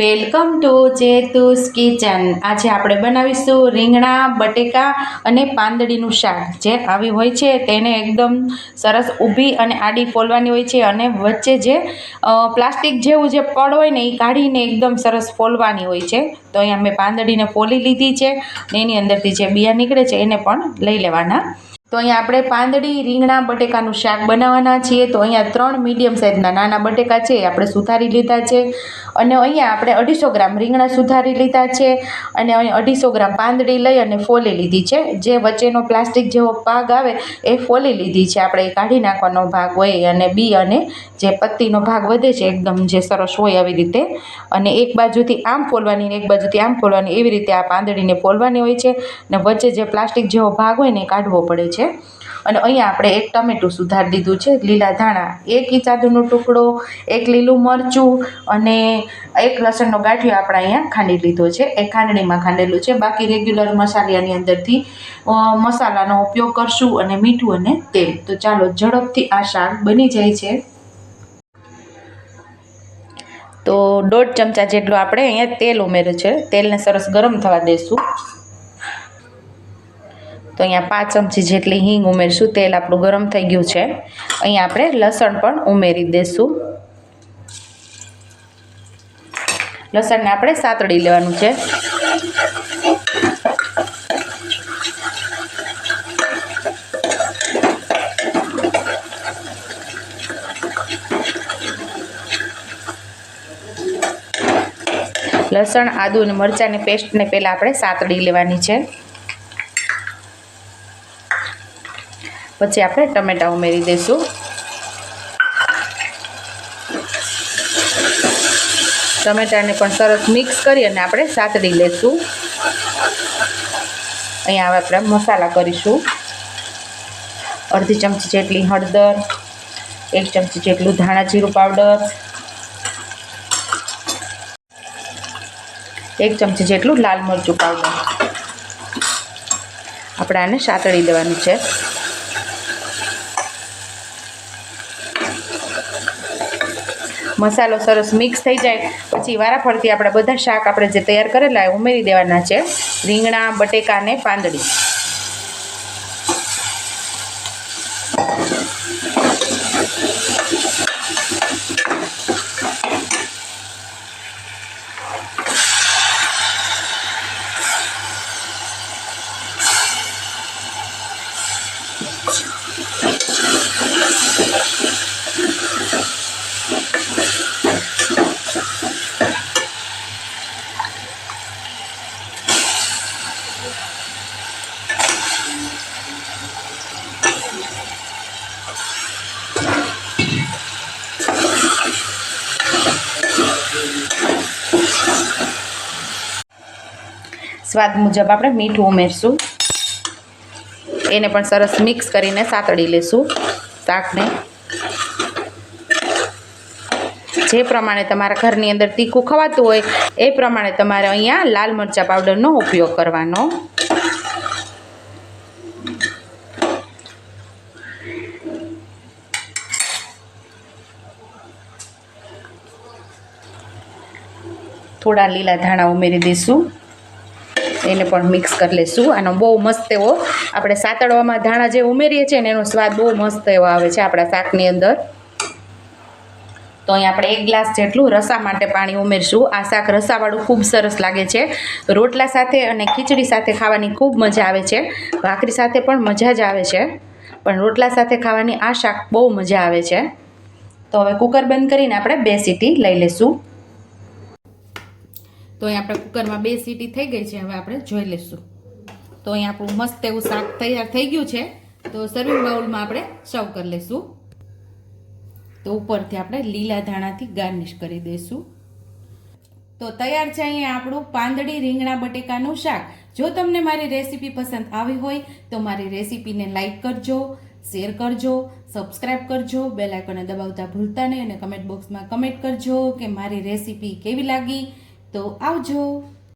Welcome to જેતુસ kitchen. આજે આપણે બનાવીશું રીંગણા, બટેકા અને પાંદડીનું શાક. જે આવી હોય છે તેને એકદમ સરસ ઊભી અને આડી ફોલવાની હોય છે અને વચ્ચે જે પ્લાસ્ટિક જેવું જે પડ હોય ને એ કાઢીને એકદમ સરસ ફોલવાની હોય છે. તો અહીંયા મેં પાંદડીને ફોલી લીધી છે ને એની અંદરથી જે બિયા નીકળે છે એને પણ લઈ લેવાના. તો અહીંયા આપણે પાંદડી, રીંગણા, બટેકાનું શાક બનાવવાના છીએ. તો અહીંયા ત્રણ મીડિયમ સાઇઝના નાના બટેકા છે આપણે સુધારી લીધા છે. અને અહીંયા આપણે અઢીસો ગ્રામ રીંગણા સુધારી લીધા છે. અને અહીં અઢીસો ગ્રામ પાંદડી લઈ અને ફોલી લીધી છે. જે વચ્ચેનો પ્લાસ્ટિક જેવો ભાગ આવે, એ ફોલી લીધી છે. આપણે એ કાઢી નાખવાનો ભાગ હોય, અને બી અને જે પત્તીનો ભાગ વધે છે, એકદમ જે સરસ હોય આવી રીતે. અને એક બાજુથી આમ ફોલવાની એક બાજુથી આમ ફોલવાની, એવી રીતે આ પાંદડીને ફોલવાની હોય છે. અને વચ્ચે જે પ્લાસ્ટિક જેવો ભાગ હોય ને કાઢવો પડે છે. અને અહીંયા આપણે એક ટમેટું સુધારી દીધું છે, લીલા ધાણા, એક ઈચાદુનો ટુકડો, એક લીલું મરચું અને એક લસણનો ગાંઠિયો આપણે અહીંયા ખાંડી લીધો છે. એ ખાંડણીમાં ખાંડેલું છે. બાકી રેગ્યુલર મસાલાની અંદરથી મસાલાનો ઉપયોગ કરશું અને મીઠું અને તેલ. તો ચાલો ઝડપથી આ શાક બની જાય છે. તો દોઢ ચમચા જેટલું આપણે અહીંયા તેલ ઉમેર્યું છે. તેલને સરસ ગરમ થવા દઈશું તો અહીંયા પાંચ ચમચી જેટલી હિંગ ઉમેરશું. તેલ આપણું ગરમ થઈ ગયું છે. અહીંયા આપણે લસણ પણ ઉમેરી દઈશું લસણને આપણે સાતડી લેવાનું છે. લસણ, આદુ અને મરચાંની પેસ્ટને પહેલાં આપણે સાતડી લેવાની છે. પછી આપણે ટમેટાં ઉમેરી દઈશું. ટમેટાને પણ સરસ મિક્સ કરી અને આપણે સાતડી લઈશું અહીંયા હવે આપણે મસાલા કરીશું. અડધી ચમચી જેટલી હળદર, એક ચમચી જેટલું ધાણા જીરું પાવડર, એક ચમચી જેટલું લાલ મરચું પાવડર. આપણે આને સાતળી દેવાનું છે. મસાલો સરસ મિક્સ થઈ જાય. પછી વારાફરતી આપણા બધા શાક આપણે જે તૈયાર કરેલા ઉમેરી દેવાના છે રીંગણા, બટેકા અને પાંદડી. સ્વાદ મુજબ આપણે મીઠું ઉમેરશું. એને પણ સરસ મિક્સ કરીને સાતળી લેશું શાકને. જે પ્રમાણે તમારા ઘરની અંદર તીખું ખવાતું હોય, એ પ્રમાણે તમારે અહીંયા લાલ મરચાં પાવડરનો ઉપયોગ કરવાનો. થોડા લીલા ધાણા ઉમેરી દઈશું. એને પણ મિક્સ કરી લઈશું આનો બહુ મસ્ત એવો આપણે સાતળવામાં ધાણા જે ઉમેરીએ છીએ ને એનો સ્વાદ બહુ મસ્ત એવો આવે છે આપણા શાકની અંદર. તો અહીં આપણે એક ગ્લાસ જેટલું રસા માટે પાણી ઉમેરશું. આ શાક રસાવાળું ખૂબ સરસ લાગે છે. રોટલા સાથે અને ખીચડી સાથે ખાવાની ખૂબ મજા આવે છે. ભાખરી સાથે પણ મજા જ આવે છે. પણ રોટલા સાથે ખાવાની આ શાક બહુ મજા આવે છે. તો હવે કુકર બંધ કરીને આપણે બે સીટી લઈ લઈશું તો અહીં આપણે કુકરમાં બે સીટી થઈ ગઈ છે, હવે આપણે જોઈ લઈશું. તો અહીં આપણું મસ્ત એવું શાક તૈયાર થઈ ગયું છે, તો સર્વિંગ બાઉલમાં આપણે સર્વ કરી લઈશું. તો ઉપરથી આપણે લીલા ધાણાથી ગાર્નિશ કરી દઈશું. તો તૈયાર છે અહીંયા આપણું પાંદડી રીંગણા બટેકાનું શાક. જો તમને મારી રેસીપી પસંદ આવી હોય, તો મારી રેસીપીને લાઇક કરજો શેર કરજો સબસ્ક્રાઇબ કરજો બેલ આઇકોને દબાવતા ભૂલતા નહીં અને કમેન્ટ બોક્સમાં કમેન્ટ કરજો કે મારી રેસીપી કેવી લાગી. તો આવજો.